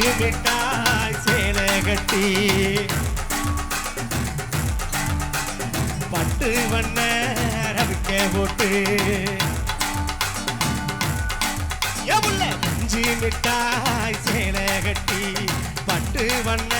விட்டாய் சேலை கட்டி. பட்டு வண்ண ரவிக்க போட்டு. எவுள்ள மிட்டாய் சேலை கட்டி. பட்டு வண்ண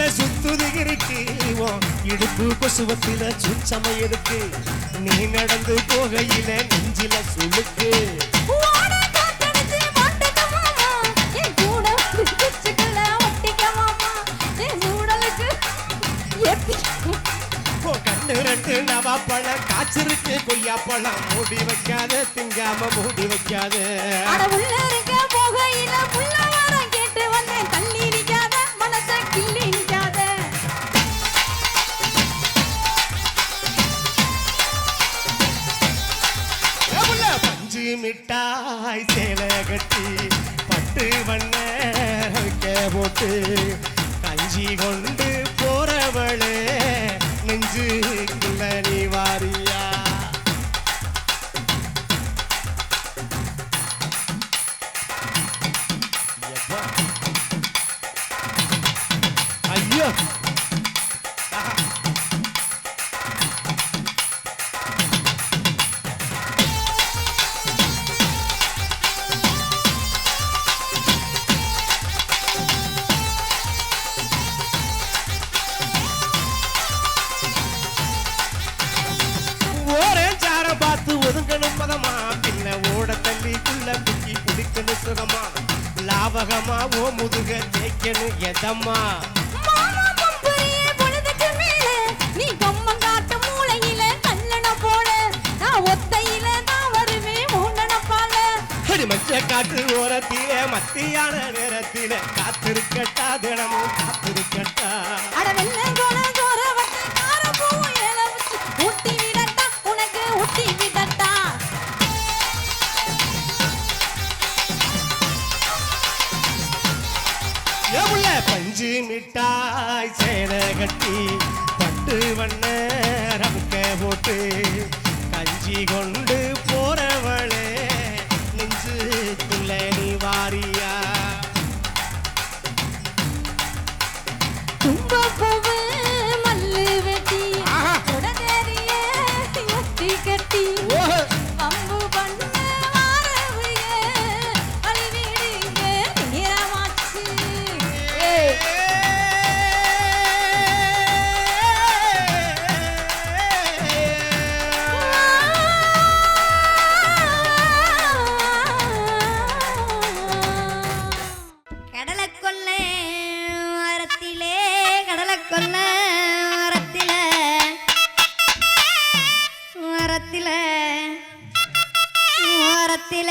கொசுவத்தில சுத்துது இருக்கு. இடுப்பு கொசுவத்தில சுச்சம இருக்கு. நீ நடந்து போகையில நெஞ்சில சுழுக்கு ரெண்டு நவா பழம் காய்ச்சிருக்கு. கொய்யா பழம் மூடி வைக்காத திங்காம மூடி வைக்காத. முதுக தேய்க்கணும் எதம்மா? நீ கம்மம் காட்டு மூளையில கல்லண போல நான் ஒத்தையில நான் வருவேன் மூண்டனப்பால அடி மஞ்ச காட்டு ஓரத்திலே மத்தியான நேரத்தில. காத்திருக்கட்டா தினமும் காத்திருக்கட்டா. அட வெள்ளை கோல பஞ்சு மிட்டாய் சேலை கட்டி பட்டு வண்ண ரவுக்க போட்டு கஞ்சி கொண்டு போறவளே நெஞ்சு நெஞ்சுக்குள்ள நீ வாரியா? தும்பப்பூவு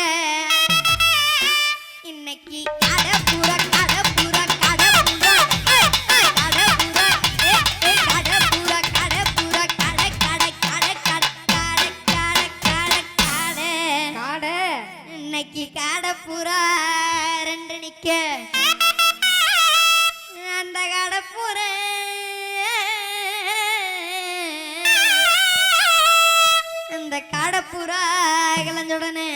மரத்தில இன்னைக்கு கடப்புற கடப்புற கடப்புற கடப்புற கடப்புற கடப்புற கட கட கட கட கட கட கட கட. காடை. இன்னைக்கு கடப்புறா ரெண்டு நிக்க. அந்த கடப்புற அந்த கடப்புறா வங்களையும்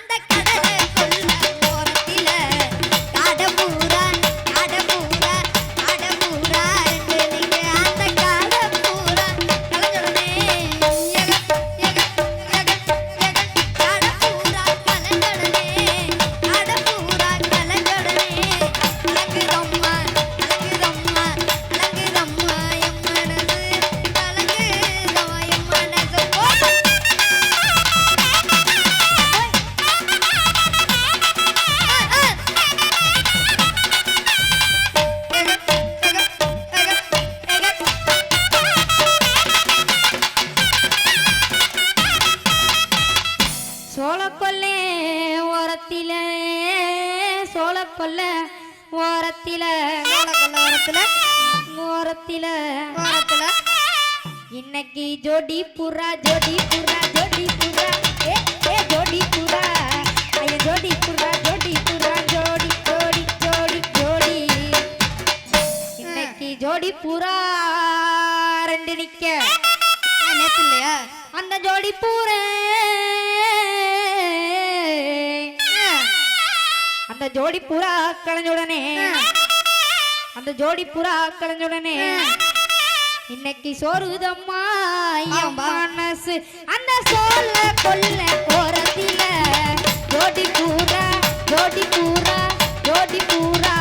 அந்த சோளக்கொல்ல ஓரத்தில சோளக்கொல்ல ஓரத்துல ஓரத்தில ஓரத்துல. இன்னைக்கு ஜோடி புறா ஜோடி புறா ஜோடி புறா. ஏ ஏ ஜோடி புறா. ஐய ஜோடி புறா ஜோடி புறா ஜோடி ஜோடி ஜோடி ஜோடி. இன்னைக்கு ஜோடி புறா ரெண்டு நிக்க. இல்லையா? அந்த ஜோடி பூரே அந்த ஜோடி புறா களைஞ்ச உடனே அந்த ஜோடி புறா களைஞ்ச உடனே இன்னைக்கு சோறுதம்மா. மனசு. அந்த சோல கொல்ல ஓரத்தில ஜோடி பூரா ஜோடி பூரா ஜோடி பூரா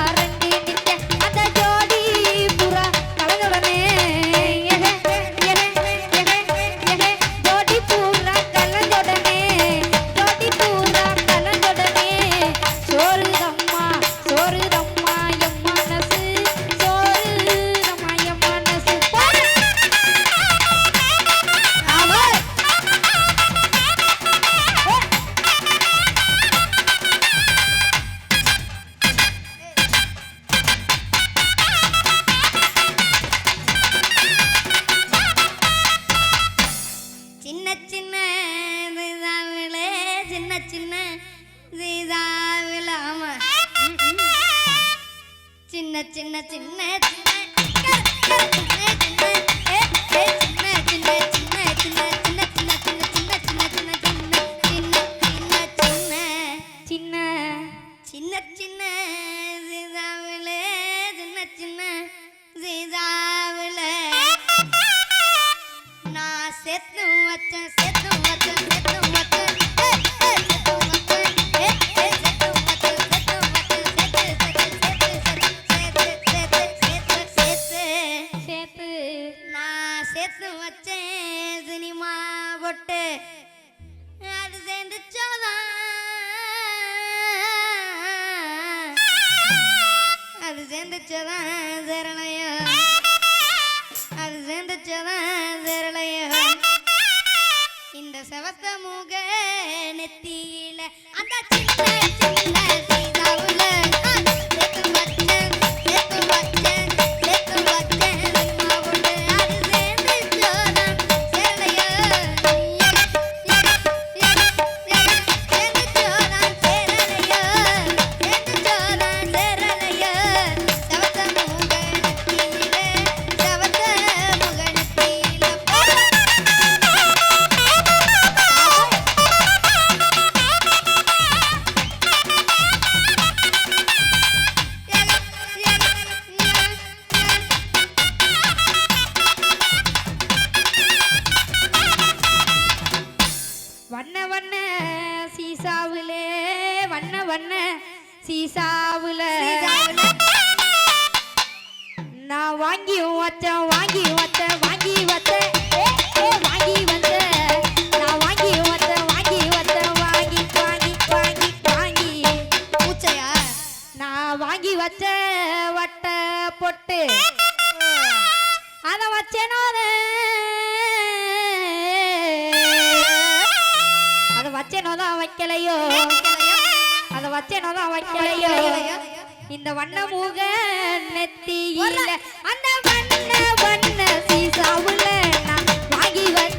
அது சேர்ந்துச்சதான் சேரலையோ இந்த செவத்த முக நெத்தியில அந்த சின்ன சின்ன வைக்கலையோ? அத வச்சேனோ தான் வைக்கலையோ? இந்த வண்ண மூக நெத்தியில அந்த வண்ண வண்ண சீசாவுல நான் வாங்கி வச்ச